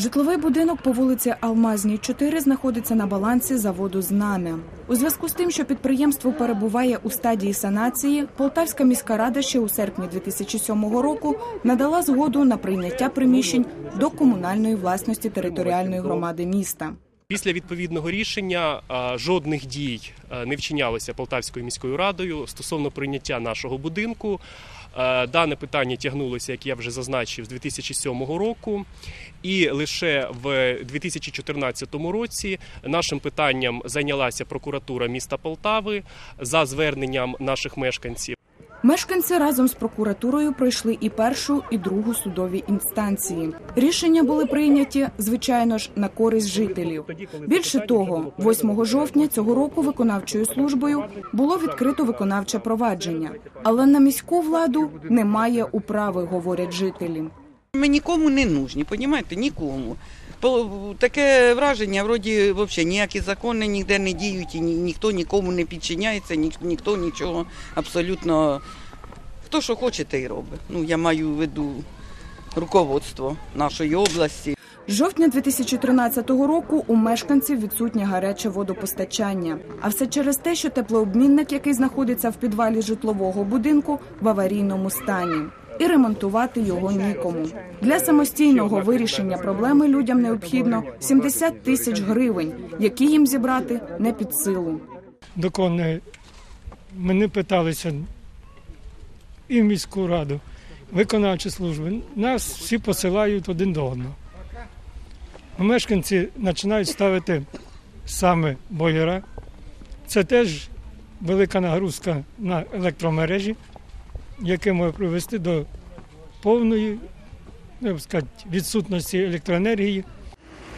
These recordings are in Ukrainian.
Житловий будинок по вулиці Алмазній, 4 знаходиться на балансі заводу «Знам'я». У зв'язку з тим, що підприємство перебуває у стадії санації, Полтавська міська рада ще у серпні 2007 року надала згоду на прийняття приміщень до комунальної власності територіальної громади міста. Після відповідного рішення жодних дій не вчинялося Полтавською міською радою стосовно прийняття нашого будинку. Дане питання тягнулося, як я вже зазначив, з 2007 року, і лише в 2014 році нашим питанням зайнялася прокуратура міста Полтави за зверненням наших мешканців. Мешканці разом з прокуратурою пройшли і першу, і другу судові інстанції. Рішення були прийняті, звичайно ж, на користь жителів. Більше того, 8 жовтня цього року виконавчою службою було відкрито виконавче провадження, але на міську владу немає управи, говорять жителі. Ми нікому не нужні, понімаєте, нікому. Таке враження, вроді, взагалі ніякі закони ніде не діють, і ні- ніхто нікому не підчиняється, ні, ніхто нічого абсолютно. Хто що хоче, те й робить. Ну, я маю в виду руководство нашої області. З жовтня 2013 року у мешканців відсутнє гаряче водопостачання. А все через те, що теплообмінник, який знаходиться в підвалі житлового будинку, в аварійному стані. І ремонтувати його нікому. Для самостійного вирішення проблеми людям необхідно 70 тисяч гривень, які їм зібрати не під силу. доконне. Мене питалися і в міську раду, виконавчі служби. Нас всі посилають один до одного. Мешканці починають ставити саме бойлера. Це теж велика нагрузка на електромережі, яке може привести до повної би сказати, відсутності електроенергії.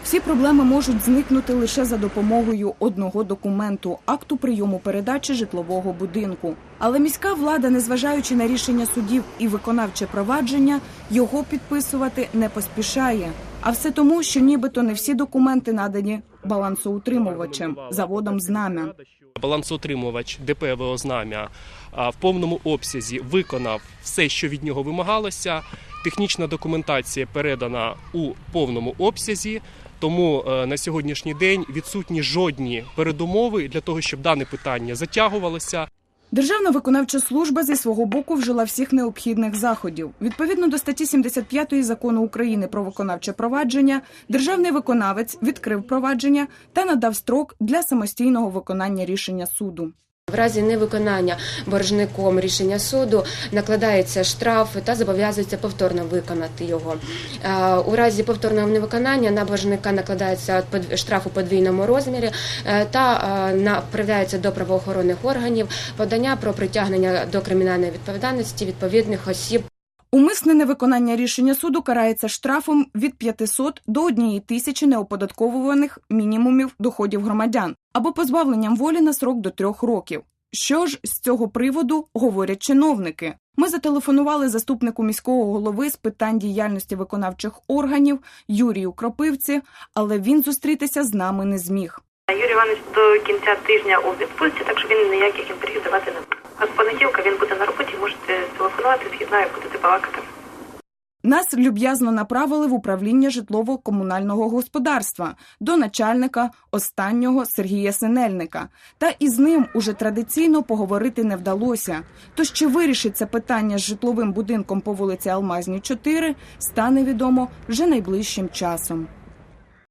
Всі проблеми можуть зникнути лише за допомогою одного документу акту прийому передачі житлового будинку. Але міська влада, незважаючи на рішення судів і виконавче провадження, його підписувати не поспішає. А все тому, що нібито не всі документи надані балансоутримувачем заводом знам'я. Балансоутримувач ДП «ВО Знам'я в повному обсязі виконав все, що від нього вимагалося. Технічна документація передана у повному обсязі. Тому е, на сьогоднішній день відсутні жодні передумови для того, щоб дане питання затягувалося. Державна виконавча служба зі свого боку вжила всіх необхідних заходів. Відповідно до статті 75 закону України про виконавче провадження, державний виконавець відкрив провадження та надав строк для самостійного виконання рішення суду. В разі невиконання боржником рішення суду накладається штраф та зобов'язується повторно виконати його. Е, У разі повторного невиконання на боржника накладається штраф у подвійному розмірі е, та е, направляється до правоохоронних органів подання про притягнення до кримінальної відповідальності відповідних осіб Умисне невиконання рішення суду карається штрафом від 500 до 1 тисячі неоподатковуваних мінімумів доходів громадян або позбавленням волі на срок до трьох років. Що ж з цього приводу говорять чиновники? Ми зателефонували заступнику міського голови з питань діяльності виконавчих органів Юрію Кропивці, але він зустрітися з нами не зміг. Юрій Іванович до кінця тижня у відпустці, так що він ніяких інтерв'ю давати не буде. А з він буде на роботі, можете згідно і будете балакати. Нас люб'язно направили в управління житлово-комунального господарства до начальника останнього Сергія Синельника. Та із ним уже традиційно поговорити не вдалося. Тож чи вирішиться питання з житловим будинком по вулиці Алмазній 4, стане відомо вже найближчим часом.